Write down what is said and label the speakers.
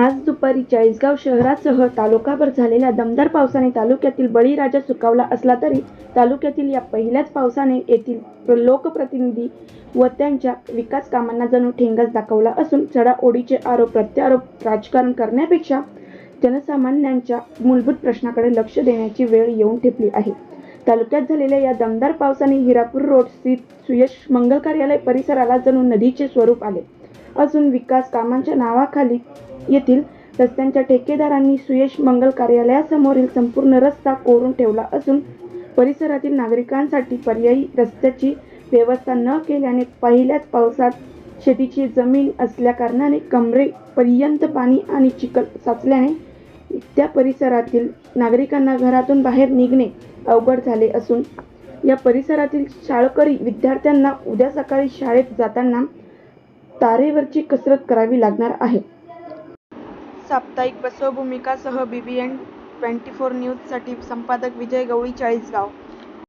Speaker 1: आज दुपारी चाळीसगाव शहरासह तालुकाभर झालेल्या दमदार पावसाने तालुक्यातील बळीराजा सुकावला असला तरी तालुक्यातील या पहिल्याच पावसाने येथील लोकप्रतिनिधी व त्यांच्या विकास कामांना जणू ठेंगाच दाखवला असून चढाओढीचे आरोप प्रत्यारोप राजकारण करण्यापेक्षा जनसामान्यांच्या मूलभूत प्रश्नाकडे लक्ष देण्याची वेळ येऊन ठेपली आहे. तालुक्यात झालेल्या या दमदार पावसाने हिरापूर रोड स्थित सुयश मंगल कार्यालय परिसराला जणू नदीचे स्वरूप आले. असून विकास कामांच्या नावाखाली येथील रस्त्यांच्या ठेकेदारांनी सुयश मंगल कार्यालयासमोरील संपूर्ण रस्ता कोरून ठेवला असून परिसरातील नागरिकांसाठी पर्यायी रस्त्याची व्यवस्था न केल्याने पहिल्याच पावसात शेतीची जमीन असल्याकारणाने कमरेपर्यंत पाणी आणि चिखल साचल्याने त्या परिसरातील नागरिकांना घरातून बाहेर निघणे अवघड झाले असून या परिसरातील शाळकरी विद्यार्थ्यांना उद्या सकाळी शाळेत जाताना तारेवरची कसरत करावी लागणार आहे. साप्ताहिक बसवभूमिकासह एन ट्वेंटी फोर न्यूजसाठी संपादक विजय गवळी चाळीसगाव.